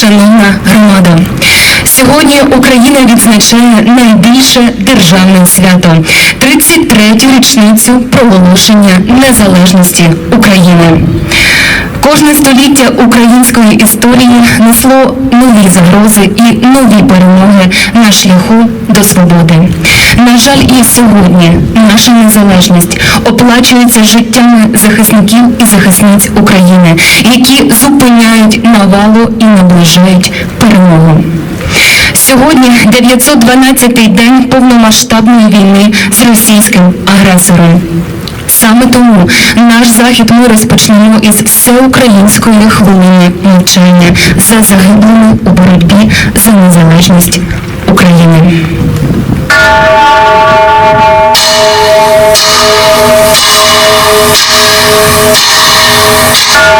шановна громада. Сьогодні Україна відзначає найбільше державне свято 33-ю річницю проголошення незалежності України. Кожне століття української історії несло нові загрози і нові перемоги на шляху до свободи. На жаль, і сьогодні наша незалежність оплачується життями захисників і захисниць України, які зупиняють навалу і наближають перемогу. Сьогодні 912-й день повномасштабної війни з російським агресором. Саме тому наш захід ми розпочнемо із всеукраїнської хвилини мовчання за загиблими у боротьбі за незалежність України. Країна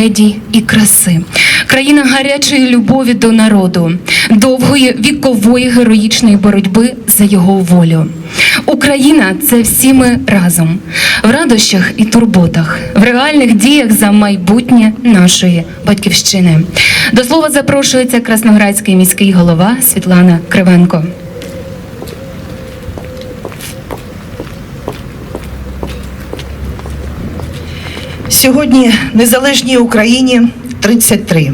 трагедій і краси, країна гарячої любові до народу, довгої вікової героїчної боротьби за його волю. Україна це всі ми разом в радощах і турботах, в реальних діях за майбутнє нашої батьківщини. До слова запрошується красноградський міський голова Світлана Кривенко. Сьогодні незалежній Україні 33.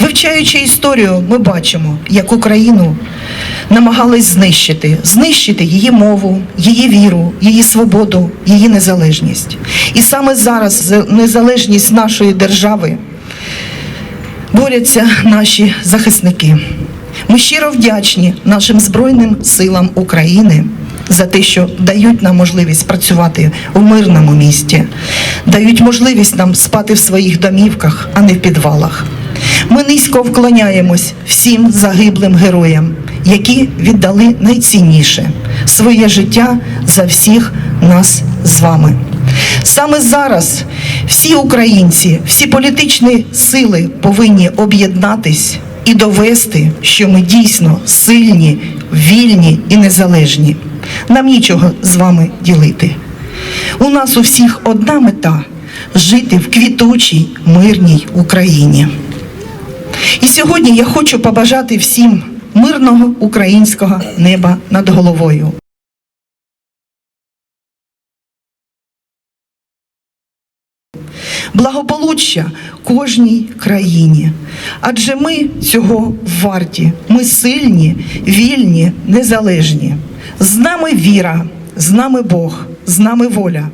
Вивчаючи історію, ми бачимо, як Україну намагались знищити, знищити її мову, її віру, її свободу, її незалежність. І саме зараз за незалежність нашої держави борються наші захисники. Ми щиро вдячні нашим Збройним силам України за те, що дають нам можливість працювати у мирному місті, дають можливість нам спати в своїх домівках, а не в підвалах. Ми низько вклоняємось всім загиблим героям, які віддали найцінніше своє життя за всіх нас з вами. Саме зараз всі українці, всі політичні сили повинні об'єднатись і довести, що ми дійсно сильні, вільні і незалежні. Нам нічого з вами ділити. У нас у всіх одна мета жити в квітучій мирній Україні. І сьогодні я хочу побажати всім мирного українського неба над головою. Благополуччя кожній країні. Адже ми цього варті. Ми сильні, вільні, незалежні. З нами віра, з нами Бог, з нами воля,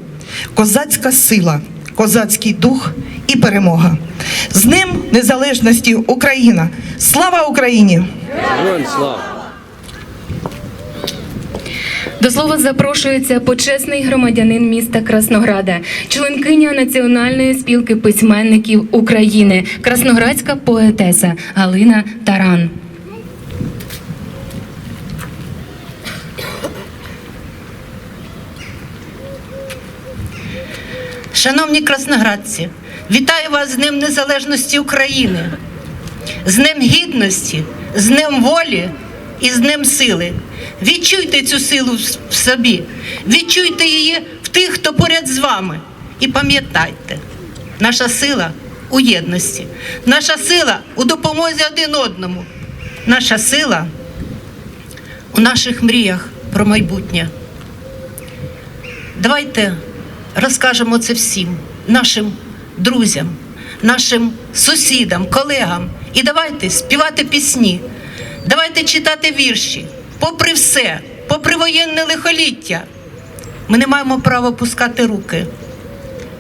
козацька сила, козацький дух і перемога. З ним незалежності Україна. Слава Україні! До слова запрошується почесний громадянин міста Краснограда, членкиня Національної спілки письменників України, красноградська поетеса Галина Таран. Шановні красноградці, вітаю вас з Днем Незалежності України, з Днем Гідності, з Днем волі і з Днем сили. Відчуйте цю силу в собі, відчуйте її в тих, хто поряд з вами. І пам'ятайте, наша сила у єдності, наша сила у допомозі один одному, наша сила у наших мріях про майбутнє. Давайте розкажемо це всім нашим друзям, нашим сусідам, колегам. І давайте співати пісні, давайте читати вірші. Попри все, попри воєнне лихоліття, ми не маємо права пускати руки,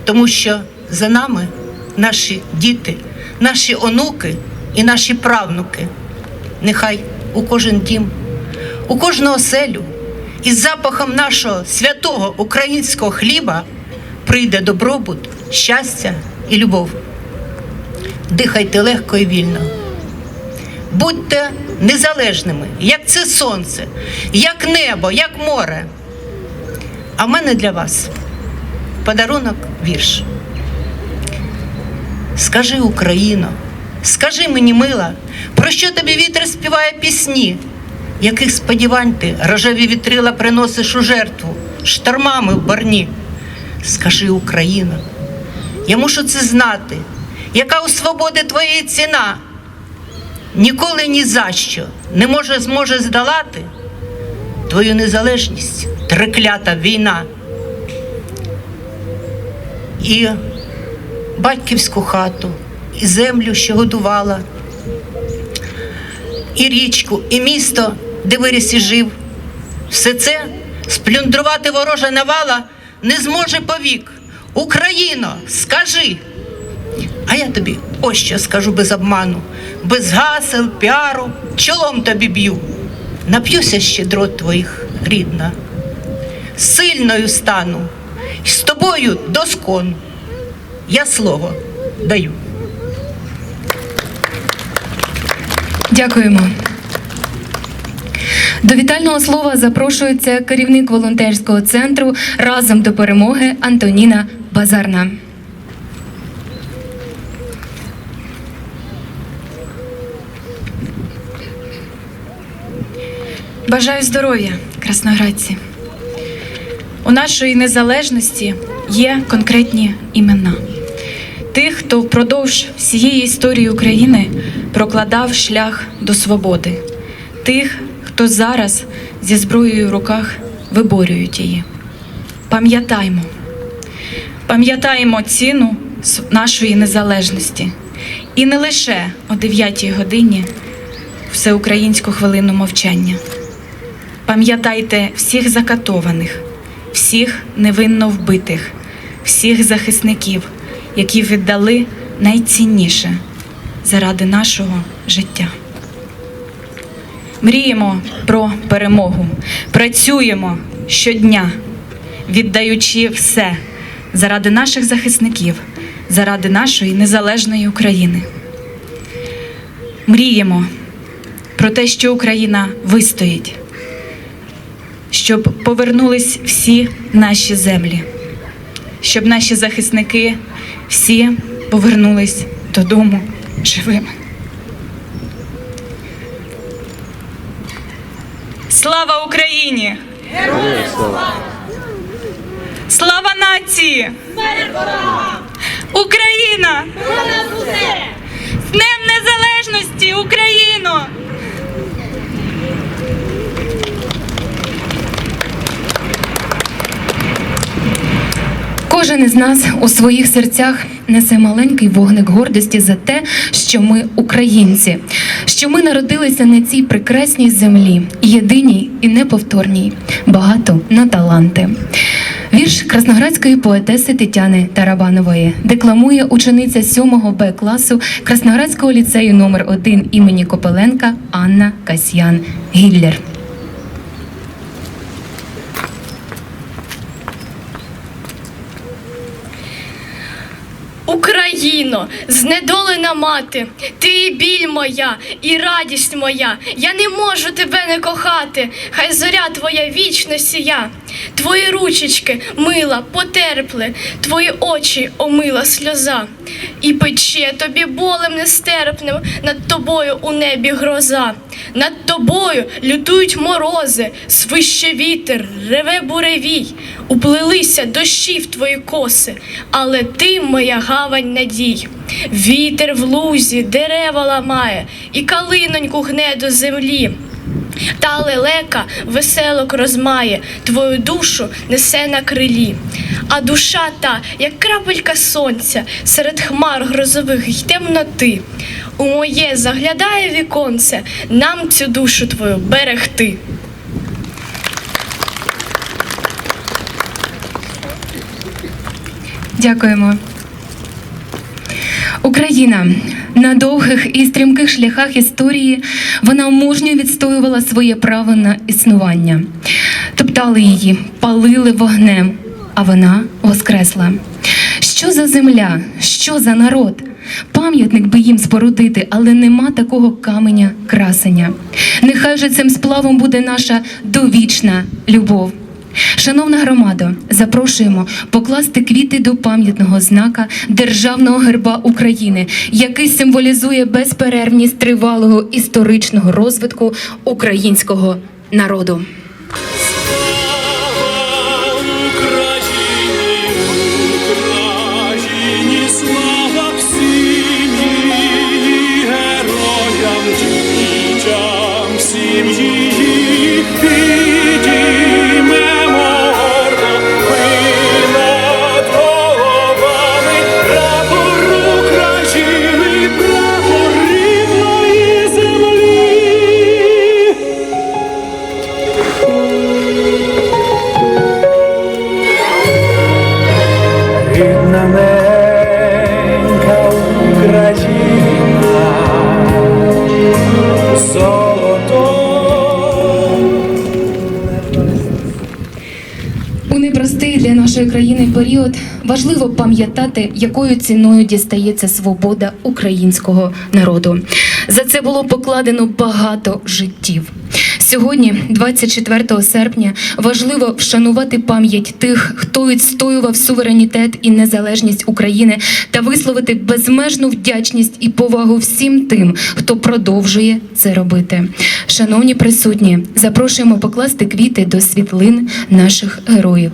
тому що за нами наші діти, наші онуки і наші правнуки. Нехай у кожен дім, у кожну оселю із запахом нашого святого українського хліба прийде добробут, щастя і любов. Дихайте легко і вільно. Будьте незалежними, як це сонце, як небо, як море. А в мене для вас подарунок вірш. Скажи, Україно, скажи мені, мила, про що тобі вітер співає пісні, яких сподівань ти рожеві вітрила приносиш у жертву штормами в барні. Скажи, Україно, я мушу це знати, яка у свободи твоєї ціна. Ніколи ні за що не може зможе здолати твою незалежність, треклята війна. І батьківську хату, і землю, що годувала, і річку, і місто, де виріс і жив. Все це сплюндрувати ворожа навала не зможе повік. Україно, скажи. А я тобі ось що скажу без обману, без гасел, піару, чолом тобі б'ю. Нап'юся ще дрот твоїх, рідна, сильною стану, і з тобою доскон. Я слово даю. Дякуємо. До вітального слова запрошується керівник волонтерського центру разом до перемоги Антоніна Базарна. Бажаю здоров'я, красноградці. У нашої незалежності є конкретні імена тих, хто впродовж всієї історії України прокладав шлях до свободи, тих, хто зараз зі зброєю в руках виборюють її. Пам'ятаймо, пам'ятаємо ціну нашої незалежності. І не лише о 9-й годині всеукраїнську хвилину мовчання. Пам'ятайте всіх закатованих, всіх невинно вбитих, всіх захисників, які віддали найцінніше заради нашого життя. Мріємо про перемогу, працюємо щодня, віддаючи все заради наших захисників, заради нашої незалежної України. Мріємо про те, що Україна вистоїть, щоб повернулись всі наші землі, щоб наші захисники всі повернулись додому живими. Слава Україні! Слава нації! Україна! З Днем Незалежності Україно! Кожен із нас у своїх серцях несе маленький вогник гордості за те, що ми українці, що ми народилися на цій прекрасній землі, єдиній і неповторній, багато на таланти. Вірш красноградської поетеси Тетяни Тарабанової декламує учениця 7 Б класу Красноградського ліцею номер 1 імені Копеленка Анна Касьян Гіллер. Україно, знедолена мати, ти і біль моя, і радість моя. Я не можу тебе не кохати. Хай зоря твоя вічно сія. Твої ручечки мила, потерпли, твої очі омила сльоза. І пече тобі болем нестерпним над тобою у небі гроза. Над тобою лютують морози, свище вітер, реве буревій, уплилися дощі в твої коси, але ти моя гавань надій. Вітер в лузі, дерева ламає, і калиноньку гне до землі та лелека веселок розмає, твою душу несе на крилі. А душа та, як крапелька сонця, серед хмар грозових й темноти. У моє заглядає віконце, нам цю душу твою берегти. Дякуємо. Україна на довгих і стрімких шляхах історії вона мужньо відстоювала своє право на існування. Топтали її, палили вогнем, а вона воскресла. Що за земля, що за народ? Пам'ятник би їм спорудити, але нема такого каменя красення. Нехай же цим сплавом буде наша довічна любов. Шановна громада, запрошуємо покласти квіти до пам'ятного знака Державного герба України, який символізує безперервність тривалого історичного розвитку українського народу. Важливо пам'ятати, якою ціною дістається свобода українського народу. За це було покладено багато життів. Сьогодні, 24 серпня, важливо вшанувати пам'ять тих, хто відстоював суверенітет і незалежність України, та висловити безмежну вдячність і повагу всім тим, хто продовжує це робити. Шановні присутні, запрошуємо покласти квіти до світлин наших героїв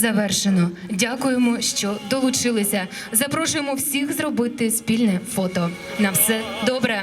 завершено. Дякуємо, що долучилися. Запрошуємо всіх зробити спільне фото. На все добре.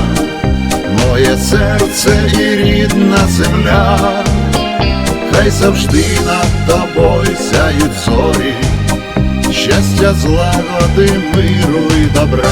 моє серце і рідна земля, хай завжди над тобою сяють зорі, щастя, злагоди, миру і добра.